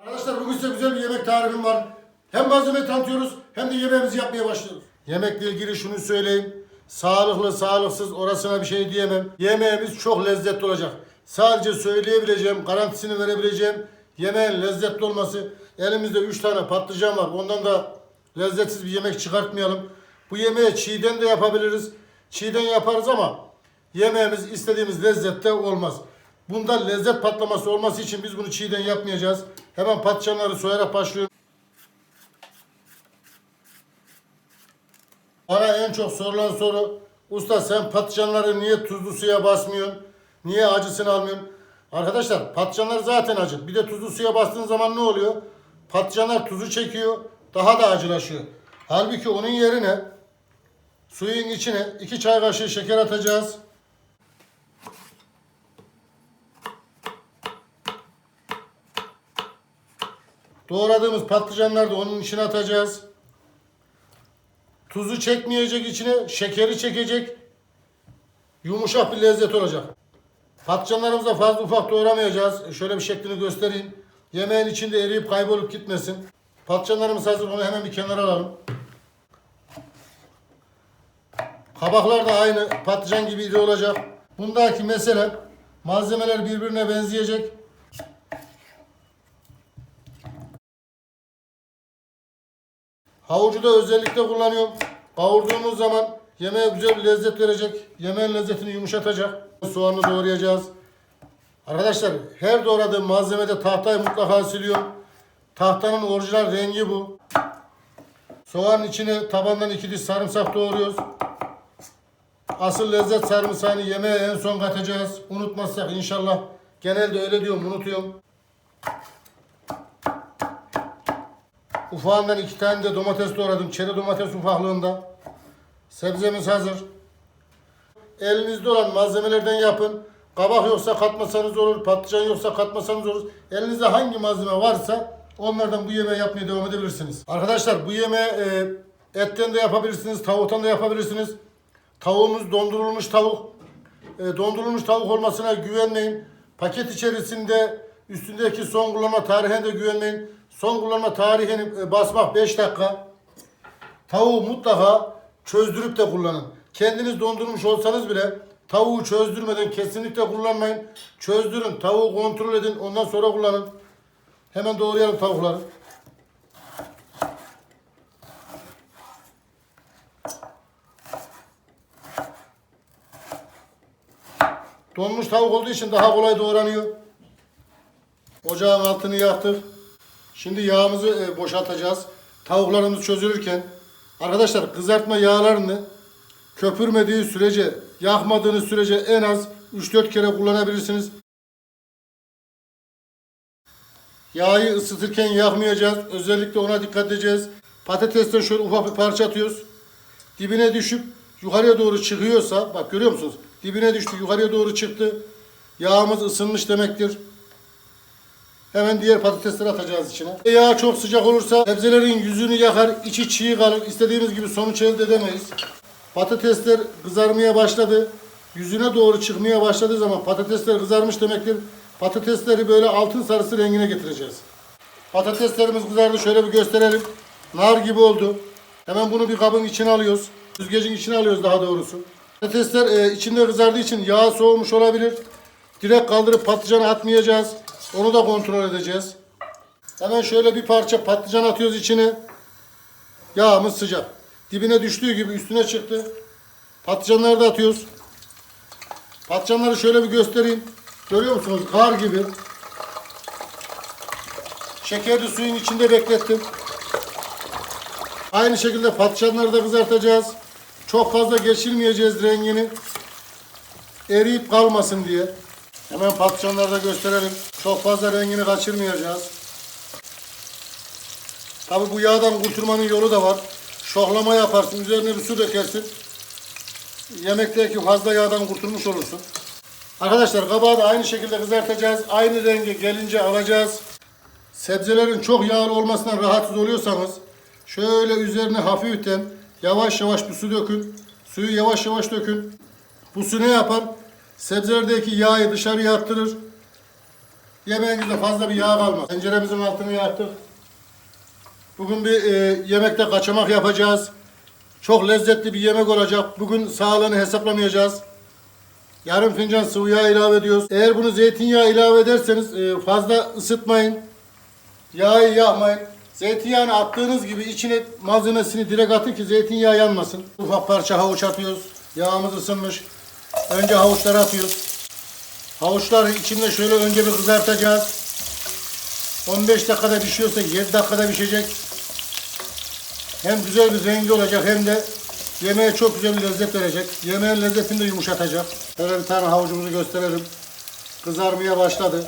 Arkadaşlar bugün size güzel bir yemek tarifim var. Hem malzemeyi tanıtıyoruz hem de yemeğimizi yapmaya başlıyoruz. Yemekle ilgili şunu söyleyeyim. Sağlıklı, sağlıksız orasına bir şey diyemem. Yemeğimiz çok lezzetli olacak. Sadece söyleyebileceğim, garantisini verebileceğim yemeğin lezzetli olması. Elimizde 3 tane patlıcan var. Ondan da lezzetsiz bir yemek çıkartmayalım. Bu yemeği çiğden de yapabiliriz. Çiğden yaparız ama yemeğimiz istediğimiz lezzette olmaz. Bunda lezzet patlaması olması için biz bunu çiğden yapmayacağız. Hemen patlıcanları soyarak başlıyorum. Bana en çok sorulan soru usta sen patlıcanları niye tuzlu suya basmıyorsun? Niye acısını almıyorsun? Arkadaşlar patlıcanlar zaten acı. Bir de tuzlu suya bastığın zaman ne oluyor? Patlıcanlar tuzu çekiyor. Daha da acılaşıyor. Halbuki onun yerine suyun içine 2 çay kaşığı şeker atacağız. Doğradığımız patlıcanları da onun içine atacağız. Tuzu çekmeyecek içine, şekeri çekecek. Yumuşak bir lezzet olacak. Patlıcanlarımızı da fazla ufak doğramayacağız. Şöyle bir şeklini göstereyim. Yemeğin içinde eriyip kaybolup gitmesin. Patlıcanlarımız hazır. Onu hemen bir kenara alalım. Kabaklar da aynı patlıcan gibi olacak. Bundaki mesele malzemeler birbirine benzeyecek. Havucu da özellikle kullanıyorum. Kavurduğumuz zaman yemeğe güzel bir lezzet verecek. Yemeğin lezzetini yumuşatacak. Soğanı doğrayacağız. Arkadaşlar her doğradığım malzemede tahtayı mutlaka siliyorum. Tahtanın orijinal rengi bu. Soğanın içine tabandan iki diş sarımsak doğruyoruz. Asıl lezzet sarımsağını yemeğe en son katacağız. Unutmazsak inşallah. Genelde öyle diyorum unutuyorum. Ufağından iki tane de domates doğradım. Çeri domates ufaklığında. Sebzemiz hazır. Elinizde olan malzemelerden yapın. Kabak yoksa katmasanız olur. Patlıcan yoksa katmasanız olur. Elinizde hangi malzeme varsa onlardan bu yemeği yapmaya devam edebilirsiniz. Arkadaşlar bu yemeği e, etten de yapabilirsiniz. Tavuktan da yapabilirsiniz. Tavuğumuz dondurulmuş tavuk. E, dondurulmuş tavuk olmasına güvenmeyin. Paket içerisinde üstündeki son kullanma tarihine de güvenmeyin. Son kullanma tarihini e, basmak 5 dakika. Tavuğu mutlaka çözdürüp de kullanın. Kendiniz dondurmuş olsanız bile tavuğu çözdürmeden kesinlikle kullanmayın. Çözdürün, tavuğu kontrol edin, ondan sonra kullanın. Hemen doğrayalım tavukları. Donmuş tavuk olduğu için daha kolay doğranıyor. Ocağın altını yaktık. Şimdi yağımızı e, boşaltacağız. Tavuklarımız çözülürken arkadaşlar kızartma yağlarını köpürmediği sürece, yakmadığınız sürece en az 3-4 kere kullanabilirsiniz. Yağı ısıtırken yakmayacağız. Özellikle ona dikkat edeceğiz. Patatesten şöyle ufak bir parça atıyoruz. Dibine düşüp yukarıya doğru çıkıyorsa, bak görüyor musunuz? Dibine düştü, yukarıya doğru çıktı. Yağımız ısınmış demektir. Hemen diğer patatesleri atacağız içine. Yağ çok sıcak olursa sebzelerin yüzünü yakar, içi çiğ kalır. İstediğimiz gibi sonuç elde edemeyiz. Patatesler kızarmaya başladı. Yüzüne doğru çıkmaya başladığı zaman patatesler kızarmış demektir. Patatesleri böyle altın sarısı rengine getireceğiz. Patateslerimiz kızardı. Şöyle bir gösterelim. Nar gibi oldu. Hemen bunu bir kabın içine alıyoruz. Süzgecin içine alıyoruz daha doğrusu. Patatesler e, içinde kızardığı için yağ soğumuş olabilir. Direkt kaldırıp patlıcanı atmayacağız. Onu da kontrol edeceğiz. Hemen şöyle bir parça patlıcan atıyoruz içine. Yağımız sıcak. Dibine düştüğü gibi üstüne çıktı. Patlıcanları da atıyoruz. Patlıcanları şöyle bir göstereyim. Görüyor musunuz? Kar gibi. Şekerli suyun içinde beklettim. Aynı şekilde patlıcanları da kızartacağız. Çok fazla geçirmeyeceğiz rengini. Eriyip kalmasın diye. Hemen patlıcanları da gösterelim. Çok fazla rengini kaçırmayacağız. Tabi bu yağdan kurtulmanın yolu da var. Şohlama yaparsın, üzerine bir su dökersin. Yemekteki fazla yağdan kurtulmuş olursun. Arkadaşlar kabağı da aynı şekilde kızartacağız. Aynı renge gelince alacağız. Sebzelerin çok yağlı olmasından rahatsız oluyorsanız şöyle üzerine hafiften yavaş yavaş bir su dökün. Suyu yavaş yavaş dökün. Bu su ne yapar? Sebzelerdeki yağı dışarıya attırır. Yemeğimizde fazla bir yağ kalmaz. Tenceremizin altını yaktık. Bugün bir e, yemekte kaçamak yapacağız. Çok lezzetli bir yemek olacak. Bugün sağlığını hesaplamayacağız. Yarım fincan sıvı yağ ilave ediyoruz. Eğer bunu zeytinyağı ilave ederseniz e, fazla ısıtmayın. Yağı yakmayın. Zeytinyağını attığınız gibi içine malzemesini direkt atın ki zeytinyağı yanmasın. Ufak parça havuç atıyoruz. Yağımız ısınmış. Önce havuçları atıyoruz. Havuçları içinde şöyle önce bir kızartacağız. 15 dakikada pişiyorsa 7 dakikada pişecek. Hem güzel bir rengi olacak hem de yemeğe çok güzel bir lezzet verecek. Yemeğin lezzetini de yumuşatacak. Şöyle bir tane havucumuzu gösterelim. Kızarmaya başladı.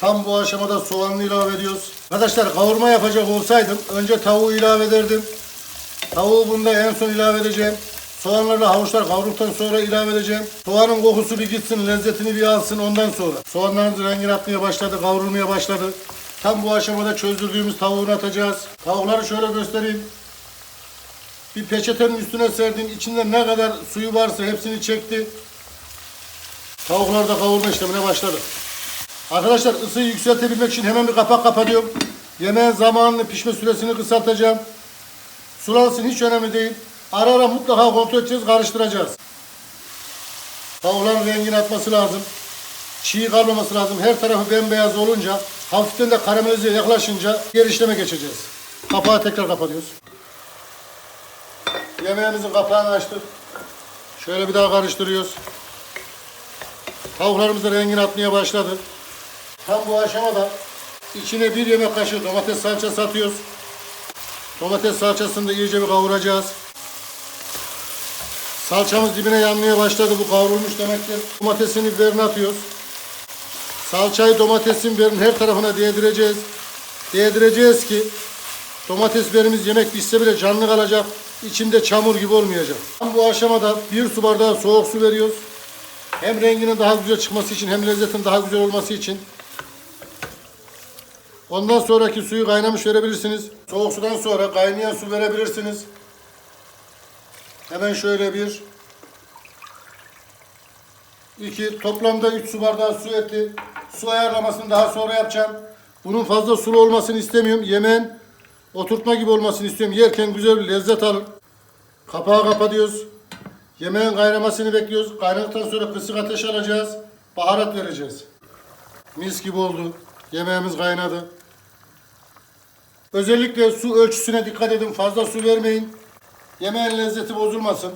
Tam bu aşamada soğanını ilave ediyoruz. Arkadaşlar kavurma yapacak olsaydım önce tavuğu ilave ederdim. Tavuğu bunda en son ilave edeceğim. Soğanlarla havuçlar kavrulduktan sonra ilave edeceğim. Soğanın kokusu bir gitsin, lezzetini bir alsın ondan sonra. Soğanlarımız rengini atmaya başladı, kavrulmaya başladı. Tam bu aşamada çözdürdüğümüz tavuğunu atacağız. Tavukları şöyle göstereyim. Bir peçetenin üstüne serdim. İçinde ne kadar suyu varsa hepsini çekti. Tavuklar da kavurma işlemine başladı. Arkadaşlar ısıyı yükseltebilmek için hemen bir kapak kapatıyorum. Yemeğin zamanını, pişme süresini kısaltacağım. Sulansın hiç önemli değil. Ara ara mutlaka kontrol edeceğiz, karıştıracağız. Tavukların rengini atması lazım. Çiğ kalmaması lazım. Her tarafı bembeyaz olunca, hafiften de karamelize yaklaşınca diğer işleme geçeceğiz. Kapağı tekrar kapatıyoruz. Yemeğimizin kapağını açtık. Şöyle bir daha karıştırıyoruz. Tavuklarımız da rengini atmaya başladı. Tam bu aşamada içine bir yemek kaşığı domates salçası atıyoruz. Domates salçasını da iyice bir kavuracağız. Salçamız dibine yanmaya başladı. Bu kavrulmuş demektir. Domatesin biberini atıyoruz. Salçayı domatesin biberinin her tarafına değdireceğiz. Değdireceğiz ki domates biberimiz yemek pişse bile canlı kalacak. İçinde çamur gibi olmayacak. Bu aşamada bir su bardağı soğuk su veriyoruz. Hem renginin daha güzel çıkması için hem lezzetin daha güzel olması için. Ondan sonraki suyu kaynamış verebilirsiniz. Soğuk sudan sonra kaynayan su verebilirsiniz. Hemen şöyle bir iki toplamda 3 su bardağı su etti. Su ayarlamasını daha sonra yapacağım. Bunun fazla sulu olmasını istemiyorum. Yemeğin oturtma gibi olmasını istiyorum. Yerken güzel bir lezzet alın. Kapağı kapatıyoruz. Yemeğin kaynamasını bekliyoruz. Kaynadıktan sonra kısık ateş alacağız. Baharat vereceğiz. Mis gibi oldu. Yemeğimiz kaynadı. Özellikle su ölçüsüne dikkat edin. Fazla su vermeyin. Yemeğin lezzeti bozulmasın.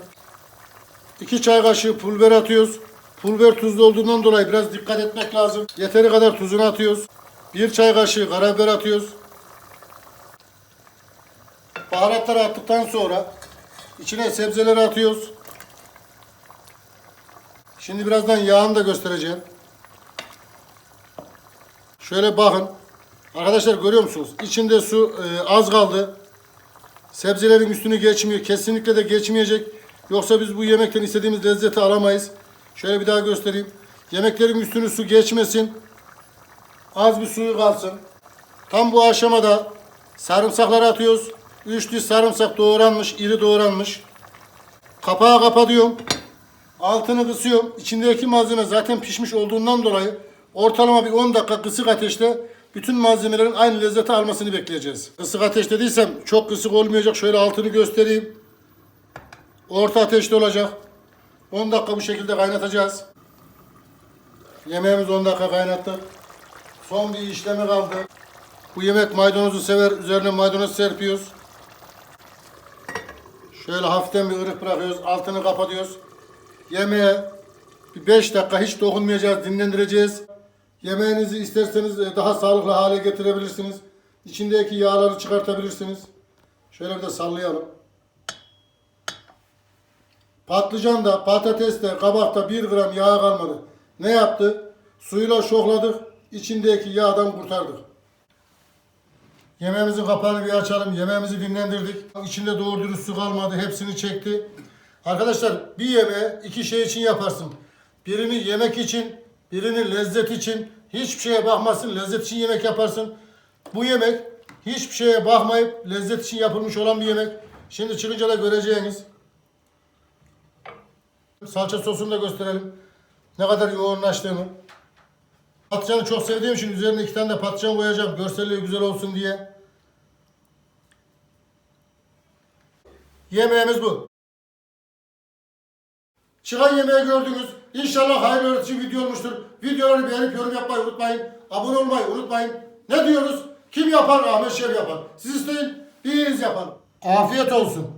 2 çay kaşığı pul atıyoruz. Pul tuzlu olduğundan dolayı biraz dikkat etmek lazım. Yeteri kadar tuzunu atıyoruz. 1 çay kaşığı karabiber atıyoruz. Baharatları attıktan sonra içine sebzeleri atıyoruz. Şimdi birazdan yağını da göstereceğim. Şöyle bakın. Arkadaşlar görüyor musunuz? İçinde su e, az kaldı. Sebzelerin üstünü geçmiyor. Kesinlikle de geçmeyecek. Yoksa biz bu yemekten istediğimiz lezzeti alamayız. Şöyle bir daha göstereyim. Yemeklerin üstünü su geçmesin. Az bir suyu kalsın. Tam bu aşamada sarımsakları atıyoruz. 3 diş sarımsak doğranmış, iri doğranmış. Kapağı kapatıyorum. Altını kısıyorum. İçindeki malzeme zaten pişmiş olduğundan dolayı ortalama bir 10 dakika kısık ateşte bütün malzemelerin aynı lezzeti almasını bekleyeceğiz. Kısık ateş dediysem çok kısık olmayacak. Şöyle altını göstereyim. Orta ateşte olacak. 10 dakika bu şekilde kaynatacağız. Yemeğimizi 10 dakika kaynattık. Son bir işlemi kaldı. Bu yemek maydanozu sever. Üzerine maydanoz serpiyoruz. Şöyle hafiften bir ırık bırakıyoruz. Altını kapatıyoruz. Yemeğe bir 5 dakika hiç dokunmayacağız. Dinlendireceğiz. Yemeğinizi isterseniz e, daha sağlıklı hale getirebilirsiniz. İçindeki yağları çıkartabilirsiniz. Şöyle bir de sallayalım. Patlıcan da, patates de, kabakta 1 gram yağ kalmadı. Ne yaptı? Suyla şokladık. içindeki yağdan kurtardık. Yemeğimizin kapağını bir açalım. Yemeğimizi dinlendirdik. İçinde doğru dürüst su kalmadı. Hepsini çekti. Arkadaşlar bir yemeği iki şey için yaparsın. Birini yemek için, birini lezzet için. Hiçbir şeye bakmasın. Lezzet için yemek yaparsın. Bu yemek hiçbir şeye bakmayıp lezzet için yapılmış olan bir yemek. Şimdi çıkınca da göreceğiniz. Salça sosunu da gösterelim. Ne kadar yoğunlaştığını. Patlıcanı çok sevdiğim için üzerine iki tane de patlıcan koyacağım. Görselliği güzel olsun diye. Yemeğimiz bu. Çıkan yemeği gördünüz. İnşallah hayırlı öğretici video olmuştur. Videoları beğenip yorum yapmayı unutmayın. Abone olmayı unutmayın. Ne diyoruz? Kim yapar? Ahmet Şef yapar. Siz isteyin, biz yapalım. Afiyet olsun.